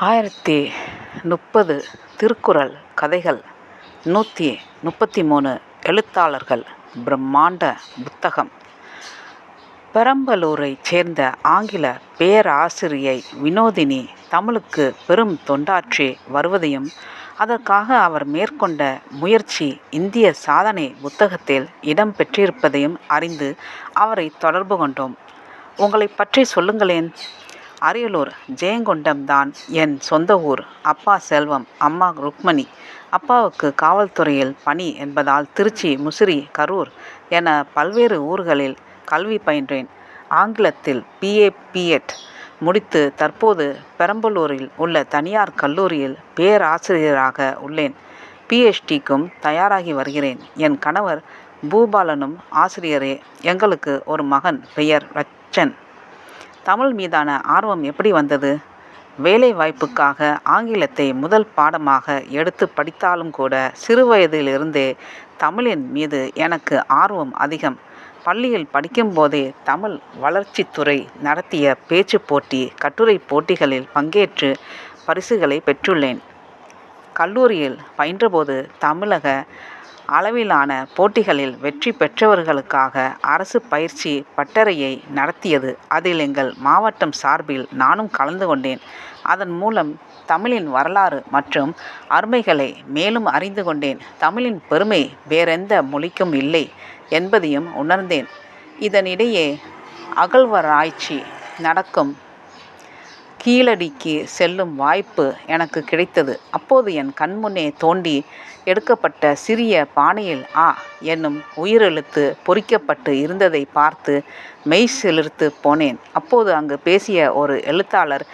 ஆயிரத்தி முப்பது திருக்குறள் கதைகள் நூற்றி முப்பத்தி மூணு எழுத்தாளர்கள் பிரம்மாண்ட புத்தகம். பெரம்பலூரைச் சேர்ந்த ஆங்கில பேராசிரியை வினோதினி தமிழுக்கு பெரும் தொண்டாற்றி வருவதையும் அதற்காக அவர் மேற்கொண்ட முயற்சி இந்திய சாதனை புத்தகத்தில் இடம் பெற்றிருப்பதையும் அறிந்து அவரை தொடர்பு கொண்டோம். உங்களைப் பற்றி சொல்லுங்களேன். அரியலூர் ஜெயங்கொண்டம் தான் என் சொந்த ஊர். அப்பா செல்வம் அம்மா ருக்மணி. அப்பாவுக்கு காவல்துறையில் பணி என்பதால் திருச்சி முசிறி கரூர் என பல்வேறு ஊர்களில் கல்வி பயின்றேன். ஆங்கிலத்தில் பிஏ பிஎட் முடித்து தற்போது பெரம்பலூரில் உள்ள தனியார் கல்லூரியில் பேராசிரியராக உள்ளேன். பிஹெச்டிக்கும் தயாராகி வருகிறேன். என் கணவர் பூபாலனும் ஆசிரியரே. எங்களுக்கு ஒரு மகன் பெயர் ரச்சன். தமிழ் மீதான ஆர்வம் எப்படி வந்தது? வேலை வாய்ப்புக்காக ஆங்கிலத்தை முதல் பாடமாக எடுத்து படித்தாலும் கூட சிறுவயதிலிருந்தே தமிழின் மீது எனக்கு ஆர்வம் அதிகம். பள்ளியில் படிக்கும்போதே தமிழ் வளர்ச்சித்துறை நடத்திய பேச்சு போட்டி கட்டுரை போட்டிகளில் பங்கேற்று பரிசுகளை பெற்றுள்ளேன். கல்லூரியில் பயின்றபோது தமிழக அளவிலான போட்டிகளில் வெற்றி பெற்றவர்களுக்காக அரசு பயிற்சி பட்டறையை நடத்தியது. அதில் எங்கள் மாவட்டம் சார்பில் நானும் கலந்து கொண்டேன். அதன் மூலம் தமிழின் வரலாறு மற்றும் அருமைகளை மேலும் அறிந்து கொண்டேன். தமிழின் பெருமை வேறெந்த மொழிக்கும் இல்லை என்பதையும் உணர்ந்தேன். இதனிடையே அகழ்வராய்ச்சி நடக்கும் கீழடிக்கு செல்லும் வாய்ப்பு எனக்கு கிடைத்தது. அப்போது என் கண்முன்னே தோண்டி எடுக்கப்பட்ட சிறிய பானையில் ஆ என்னும் உயிரெழுத்து பொறிக்கப்பட்டு இருந்ததை பார்த்து மெய் செலுத்து போனேன். அப்போது அங்கு பேசிய ஒரு எழுத்தாளர்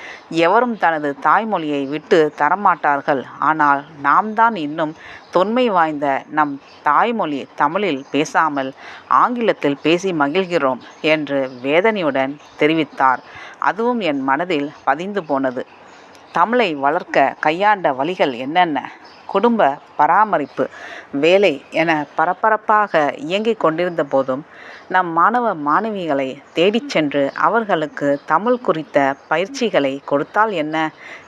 எவரும் தனது தாய்மொழியை விட்டு தரமாட்டார்கள். ஆனால் நாம் தான் இன்னும் தொன்மை வாய்ந்த நம் தாய்மொழி தமிழில் பேசாமல் ஆங்கிலத்தில் பேசி மகிழ்கிறோம் என்று வேதனையுடன் தெரிவித்தார். அதுவும் என் மனதில் பதிந்து போனது. தமிழை வளர்க்க கையாண்ட வழிகள் என்னென்ன? குடும்ப பராமரிப்பு வேலை என பரபரப்பாக இயங்கிக் கொண்டிருந்த போதும் நம் மாணவ மாணவிகளை தேடிச் சென்று அவர்களுக்கு தமிழ் குறித்த பயிற்சிகளை கொடுத்தால் என்ன?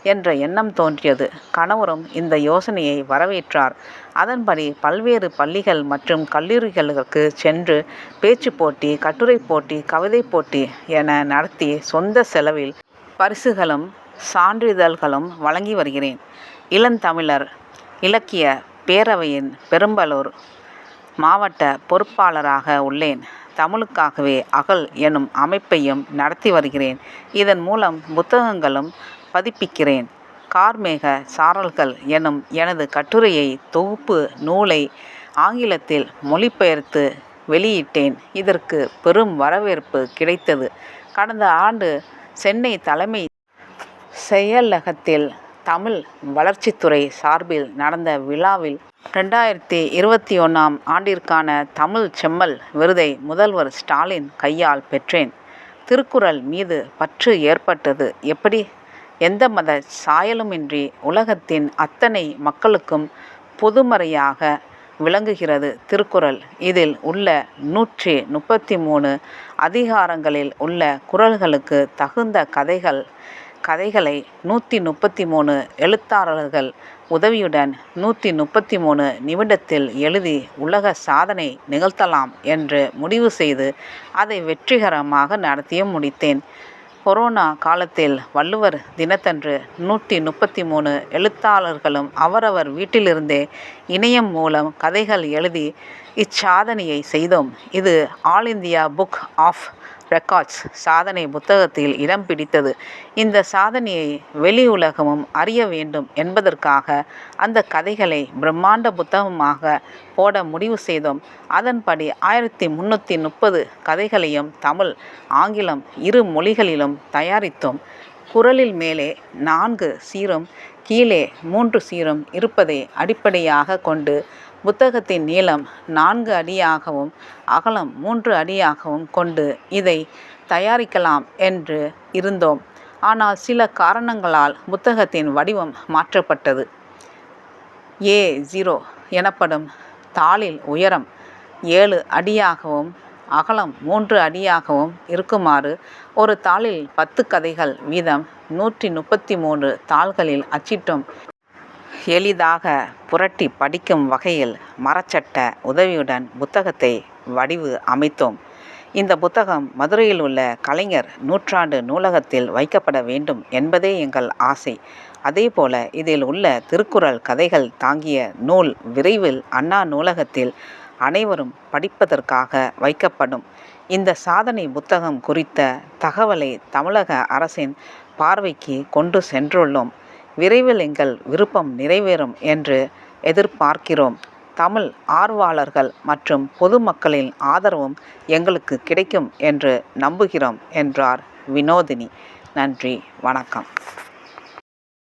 என்ற எண்ணம் தோன்றியது. கணவரும் இந்த யோசனையை வரவேற்றார். அதன்படி பல்வேறு பள்ளிகள் மற்றும் கல்லூரிகளுக்கு சென்று பேச்சு போட்டி கட்டுரை போட்டி கவிதை போட்டி என நடத்தி சொந்த செலவில் பரிசுகளும் சான்றிதழ்களும் வழங்கி வருகிறேன். இளந்தமிழர் இலக்கிய பேரவையின் பெரும்பலூர் மாவட்ட பொறுப்பாளராக உள்ளேன். தமிழுக்காகவே அகல் எனும் அமைப்பையும் நடத்தி வருகிறேன். இதன் மூலம் புத்தகங்களும் பதிப்பிக்கிறேன். கார்மேக சாரல்கள் எனும் எனது கட்டுரையை தொகுப்பு நூலை ஆங்கிலத்தில் மொழிபெயர்த்து வெளியிட்டேன். இதற்கு பெரும் வரவேற்பு கிடைத்தது. கடந்த ஆண்டு சென்னை தலைமை செயலகத்தில் தமிழ் வளர்ச்சித்துறை சார்பில் நடந்த விழாவில் ரெண்டாயிரத்தி இருபத்தி ஒன்றாம் ஆண்டிற்கான தமிழ் செம்மல் விருதை முதல்வர் ஸ்டாலின் கையால் பெற்றேன். திருக்குறள் மீது பற்று ஏற்பட்டது. எப்படி? எந்த மத சாயலுமின்றி உலகத்தின் அத்தனை மக்களுக்கும் பொதுமறையாக விளங்குகிறது திருக்குறள். இதில் உள்ள நூற்றி முப்பத்தி மூணு அதிகாரங்களில் உள்ள குறள்களுக்கு தகுந்த கதைகள் கதைகளை நூற்றி முப்பத்தி மூணு எழுத்தாளர்கள் உதவியுடன் நூற்றி முப்பத்தி மூணு நிமிடத்தில் எழுதி உலக சாதனை நிகழ்த்தலாம் என்று முடிவு செய்து அதை வெற்றிகரமாக நடத்தியும் முடித்தேன். கொரோனா காலத்தில் வள்ளுவர் தினத்தன்று நூற்றி முப்பத்தி மூணு எழுத்தாளர்களும் அவரவர் வீட்டிலிருந்தே இணையம் மூலம் கதைகள் எழுதி இச்சாதனையை செய்தோம். இது all India book of records சாதனை புத்தகத்தில் இடம் பிடித்தது. இந்த சாதனையை வெளி உலகமும் அறிய வேண்டும் என்பதற்காக அந்த கதைகளை பிரம்மாண்ட புத்தகமாக போட முடிவு செய்தோம். அதன்படி ஆயிரத்தி முன்னூற்றி முப்பது கதைகளையும் தமிழ் ஆங்கிலம் இரு மொழிகளிலும் தயாரித்தோம். குரலில் மேலே நான்கு சீரும் கீழே மூன்று சீரும் இருப்பதை அடிப்படையாக கொண்டு புத்தகத்தின் நீளம் நான்கு அடியாகவும் அகலம் மூன்று அடியாகவும் கொண்டு இதை தயாரிக்கலாம் என்று இருந்தோம். ஆனால் சில காரணங்களால் புத்தகத்தின் வடிவம் மாற்றப்பட்டது. ஏ ஜீரோ எனப்படும் தாளில் உயரம் ஏழு அடியாகவும் அகலம் மூன்று அடியாகவும் இருக்குமாறு ஒரு தாளில் பத்து கதைகள் வீதம் நூற்றி முப்பத்தி மூன்று தாள்களில் அச்சிட்டும். எளிதாக புரட்டி படிக்கும் வகையில் மரச்சட்ட உதவியுடன் புத்தகத்தை வடிவு அமைத்தோம். இந்த புத்தகம் மதுரையில் உள்ள கலைஞர் நூற்றாண்டு நூலகத்தில் வைக்கப்பட வேண்டும் என்பதே எங்கள் ஆசை. அதேபோல இதில் உள்ள திருக்குறள் கதைகள் தாங்கிய நூல் விரைவில் அண்ணா நூலகத்தில் அனைவரும் படிப்பதற்காக வைக்கப்படும். இந்த சாதனை புத்தகம் குறித்த தகவலை தமிழக அரசின் பார்வைக்கு கொண்டு சென்றுள்ளோம். விரைவில் எங்கள் விருப்பம் நிறைவேறும் என்று எதிர்பார்க்கிறோம். தமிழ் ஆர்வலர்கள் மற்றும் பொதுமக்களின் ஆதரவும் எங்களுக்கு கிடைக்கும் என்று நம்புகிறோம் என்றார் வினோதினி. நன்றி வணக்கம்.